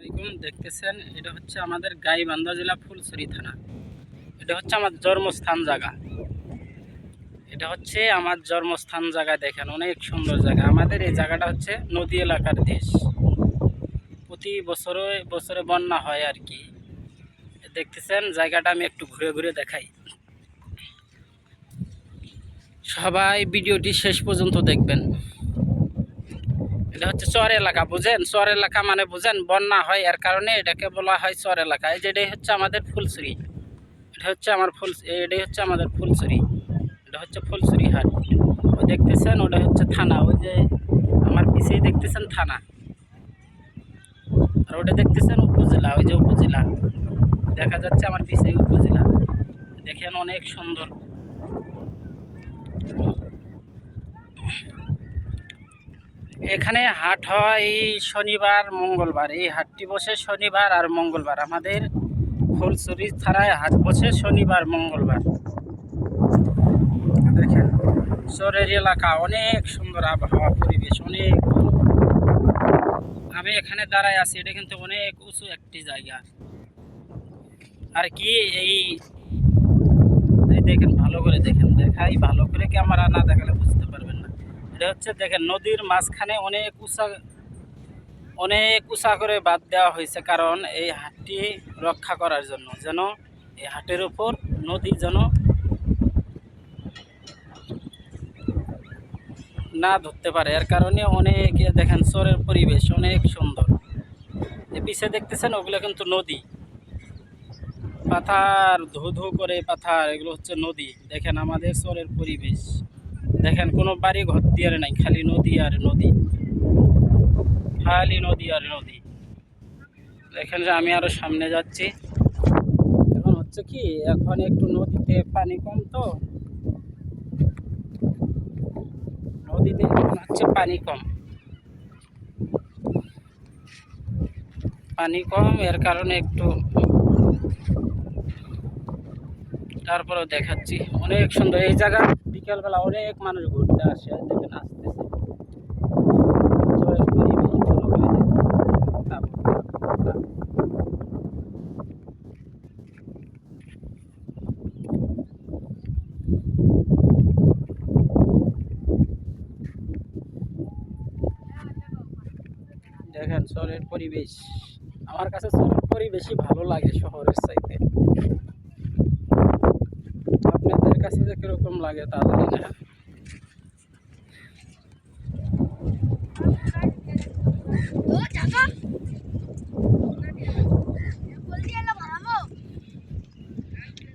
দেখুন দেখতেছেন, এটা হচ্ছে আমাদের গাইবান্ধা জেলা ফুলছড়ি থানা। এটা হচ্ছে আমার জন্মস্থান জায়গা। এটা হচ্ছে আমার জন্মস্থান জায়গা, দেখেন, অনেক সুন্দর জায়গা। আমাদের এই জায়গাটা হচ্ছে নদী এলাকার দেশ। প্রতি বছরে বছরে বন্যা হয় আর কি। দেখতেছেন, জায়গাটা আমি একটু ঘুরে ঘুরে দেখাই। সবাই ভিডিওটি শেষ পর্যন্ত দেখবেন। এটা হচ্ছে চর এলাকা, বুঝেন? চর এলাকা মানে বুঝেন, বন্যা হয়, এর কারণে এটাকে বলা হয় চর এলাকা। এই যেটাই হচ্ছে আমাদের ফুলছড়ি এটা হচ্ছে আমার ফুল, এটাই হচ্ছে আমাদের ফুলছড়ি এটা হচ্ছে ফুলছড়ি হাট। ওই দেখতেছেন, ওটা হচ্ছে থানা। ওই যে আমার পিছিয়ে দেখতেছেন থানা। আর ওটা দেখতেছেন উপজেলা, ওই যে উপজেলা। দেখা যাচ্ছে আমার পিছিয়ে উপজেলা। দেখেন অনেক সুন্দর। এখানে হাট হয় শনিবার, মঙ্গলবার। এই হাটটি বসে শনিবার আর মঙ্গলবার। আমাদের ফুলছড়ি থানায় হাট বসে শনিবার, মঙ্গলবার। দেখেন শহরের এলাকা, অনেক সুন্দর আবহাওয়া, পরিবেশ, অনেক আমি এখানে দাঁড়ায় আছি, এটা কিন্তু অনেক উঁচু একটি জায়গা। আর কি এই দেখেন, ভালো করে দেখেন, দেখাই, ভালো করে ক্যামেরা না দেখালে বুঝতে এটা হচ্ছে। দেখেন, নদীর মাঝখানে অনেক উঁচা অনেক উঁচা করে বাদ দেওয়া হয়েছে কারণ এই হাটটি রক্ষা করার জন্য, যেন এই হাটের উপর নদী যেন না ধরতে পারে। এর কারণে অনেক, দেখেন, চরের পরিবেশ অনেক সুন্দর। পিছিয়ে দেখতেছেন, ওগুলো কিন্তু নদী। পাথার ধু ধু করে পাথার, এগুলো হচ্ছে নদী। দেখেন, আমাদের চরের পরিবেশ। দেখেন, কোনো বাড়ি ঘর দিয়ে নাই, খালি নদী আর নদী। খালি নদী আর নদী। দেখেন যে আমি আরও সামনে যাচ্ছি। এখন হচ্ছে কি, এখন একটু নদীতে পানি কম তো। নদীতে হচ্ছে পানি কম। পানি কম, এর কারণে একটু তারপরেও দেখাচ্ছি। অনেক সুন্দর এই জায়গা। বিকালবেলা অনেক মানুষ ঘুরতে আসে দেখেন আসতেছে দেখেন। শহরের পরিবেশ। আমার কাছে শহরের পরিবেশই ভালো লাগে শহরের আপনাদের কাছে যে কীরকম লাগে তা জানি না।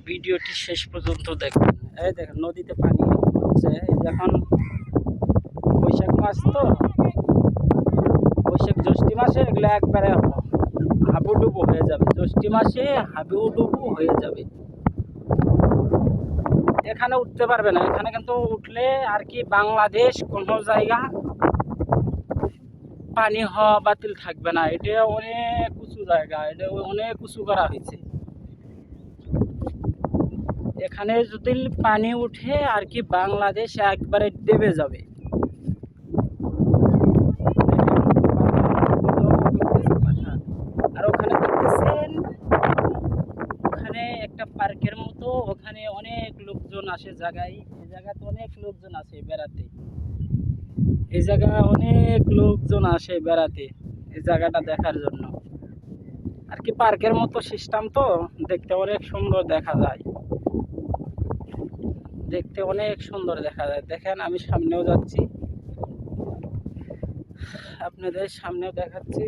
ভিডিওটি শেষ পর্যন্ত দেখবেন। এই দেখেন নদীতে পানি হচ্ছে। এখন বৈশাখ মাস তো। বৈশাখ জ্যৈষ্ঠ মাসে এগুলো একবারে হাবুডুবু হয়ে যাবে। জ্যৈষ্ঠী মাসে হাবুডুবু হয়ে যাবে। এখানে উঠতে পারবে না। এখানে কিন্তু উঠলে আর কি বাংলাদেশ কোনো জায়গা পানি, হওয়া, বাতিল থাকবে না। এটা অনেক উঁচু জায়গা, এটা অনেক উঁচু করা হয়েছে। এখানে যদি পানি উঠে আর কি বাংলাদেশ একবারে দেবে যাবে আর ওখানে দেখতেছেন ওখানে একটা পার্কের মতো ওখানে অনেক লোকজন আসে জায়গায়, এই জায়গাতে অনেক লোকজন আসে বেড়াতে। এই জায়গা অনেক লোকজন আসে বেড়াতে এই জায়গাটা দেখার জন্য। আর কি পার্কের মতো সিস্টেম তো, দেখতে অনেক সুন্দর দেখা যায়। দেখতে অনেক সুন্দর দেখা যায়। দেখেন, আমি সামনেও যাচ্ছি। আপনাদের সামনেও দেখাচ্ছি।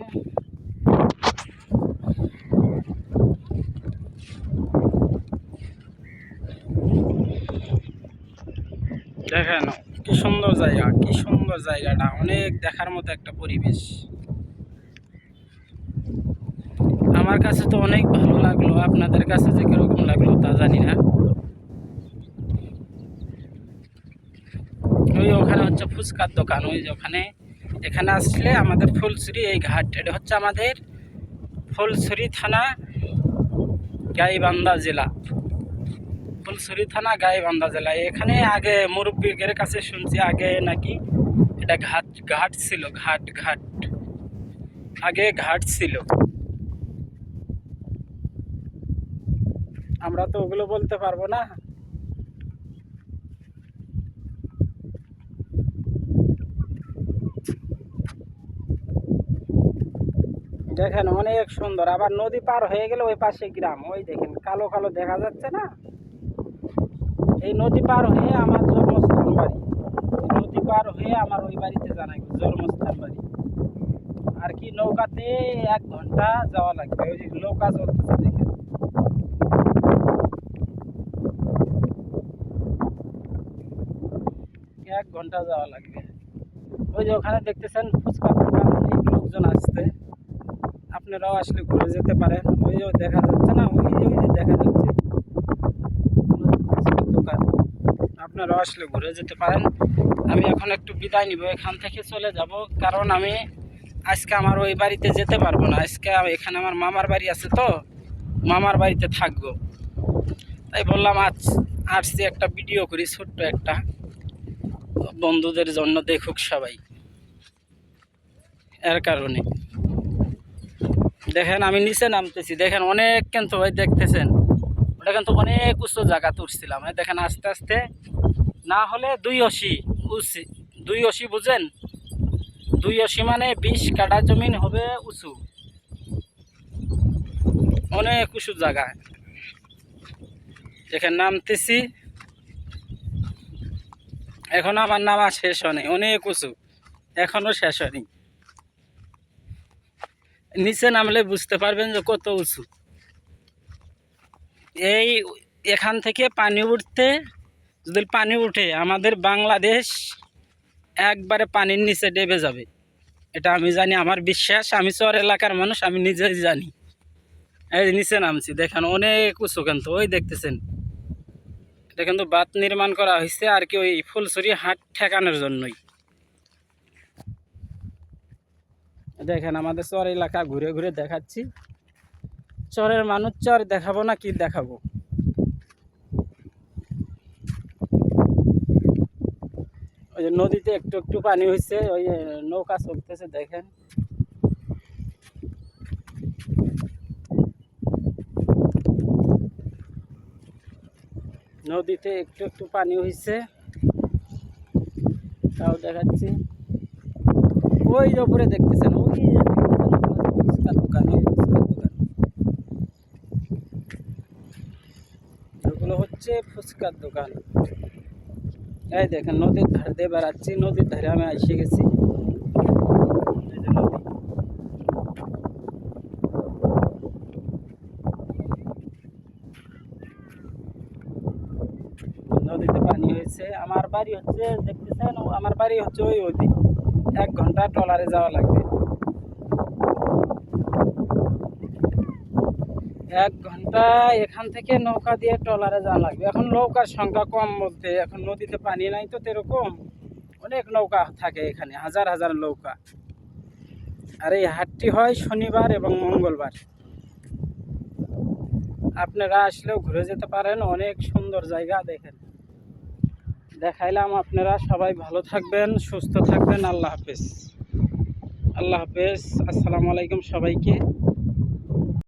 দেখেন কি সুন্দর জায়গা, কি সুন্দর জায়গাটা, অনেক দেখার মতো একটা পরিবেশ। আমার কাছে তো অনেক ভালো লাগল, আপনাদের কাছে যে কীরকম লাগল তা জানি না। ওই ওখানে হচ্ছে ফুচকার দোকান, ওই যে ওখানে। এখানে আসলে আমাদের ফুলছড়ি, এই ঘাট এটা হচ্ছে আমাদের ফুলছড়ি থানা, গাইবান্ধা জেলা। ফুলসুরি থানা, গাইবান্ধা জেলা। এখানে আগে মুরব্বীদের কাছে শুনছি, আগে নাকি এটা ঘাট ঘাট ছিল, ঘাট ঘাট। আগে ঘাট ছিল। আমরা তো ওগুলো বলতে পারব না। দেখেন, অনেক সুন্দর। আবার নদী পার হয়ে গেলে ওই পাশে গ্রাম। ওই দেখেন, কালো কালো দেখা যাচ্ছে না? এই নদী পার হয়ে আমার জন্মস্থান বাড়ি। নদী পার হয়ে আমার ওই বাড়িতে জানাই জন্মস্থান বাড়ি। আর কি নৌকাতে এক ঘণ্টা যাওয়া লাগবে, ওই যে নৌকা চলতেছে দেখেন। এক ঘণ্টা যাওয়া লাগবে। ওই যে ওখানে দেখতেছেন ফুচকা দোকান অনেক লোকজন আসছে। আপনারাও আসলে ঘুরে যেতে পারেন। ওই যে দেখা যাচ্ছে না, ওই যে ওই যে দেখা যাচ্ছে ফুচকার দোকান আপনারাও আসলে ঘুরে যেতে পারেন। আমি এখন একটু বিদায় নিব, এখান থেকে চলে যাব। কারণ আমি আজকে আমার ওই বাড়িতে যেতে পারব না। আজকে এখানে আমার মামার বাড়ি আছে তো, মামার বাড়িতে থাকব। তাই বললাম, আজ আসছি একটা ভিডিও করি, ছোট্ট একটা। বন্ধুদের জন্য দেখুক সবাই। এর কারণে। দেখেন, আমি নিচে নামতেছি। দেখেন, অনেক কিন্তু ওই দেখতেছেন। ওটা কিন্তু অনেক উঁচু জায়গা তুলছিলাম। দেখেন, আস্তে আস্তে না হলে দুই অশি উঁচি দুই অশি বুঝেন? দুই অশি মানে বিশ কাটা জমিন হবে উঁচু। অনেক উঁচু জায়গা। দেখেন নামতেছি। এখন আমার নামা শেষ হয়নি, অনেক উঁচু। এখনও শেষ হয়নি। নিচে নামলে বুঝতে পারবেন যে কত উঁচু। এই এখান থেকে পানি উঠতে যদি পানি উঠে আমাদের বাংলাদেশ একবারে পানির নিচে ডেবে যাবে। এটা আমি জানি, আমার বিশ্বাস। আমি চর এলাকার মানুষ, আমি নিজেই জানি। এই নিচে নামছি, দেখেন অনেক উঁচু কিন্তু, ওই দেখতেছেন। এটা কিন্তু বাঁধ নির্মাণ করা হয়েছে আর কি ওই ফুলছড়ি হাট ঠেকানোর জন্যই। দেখেন, আমাদের চর এলাকা ঘুরে ঘুরে দেখাচ্ছি। চরের মানুষ, চর দেখাবো না কি দেখাবো? ওই যে নদীতে একটু একটু পানি হয়েছে ওই নৌকা চলতেছে, দেখেন। নদীতে একটু একটু পানি হয়েছে তাও দেখাচ্ছি। ওই যে উপরে দেখতেছেন, ওই দোকান দোকান। ওগুলো হচ্ছে ফুচকার দোকান। এই দেখেন, নদীর ধার দিয়ে বেড়াচ্ছি, নদীর ধারে আমি এসে গেছি। নদী। নদীতে পানি হয়েছে। আমার বাড়ি হচ্ছে, দেখতেছেন, আমার বাড়ি হচ্ছে ওই ওদিক। এক ঘণ্টা ট্রলারে যাওয়া লাগবে। এক ঘণ্টা এখান থেকে নৌকা দিয়ে ট্রলারে যাওয়া লাগবে। এখন নৌকার সংখ্যা কম বলতে, এখন নদীতে পানি নাই তো এরকম অনেক নৌকা থাকে এখানে, হাজার হাজার নৌকা। আর এই হাটটি হয় শনিবার এবং মঙ্গলবার। আপনারা আসলেও ঘুরে যেতে পারেন, অনেক সুন্দর জায়গা দেখেন। দেখাইলাম আপনারা, সবাই ভালো থাকবেন, সুস্থ থাকবেন, আল্লাহ হাফেজ। আল্লাহ হাফেজ, আসসালামু আলাইকুম সবাইকে।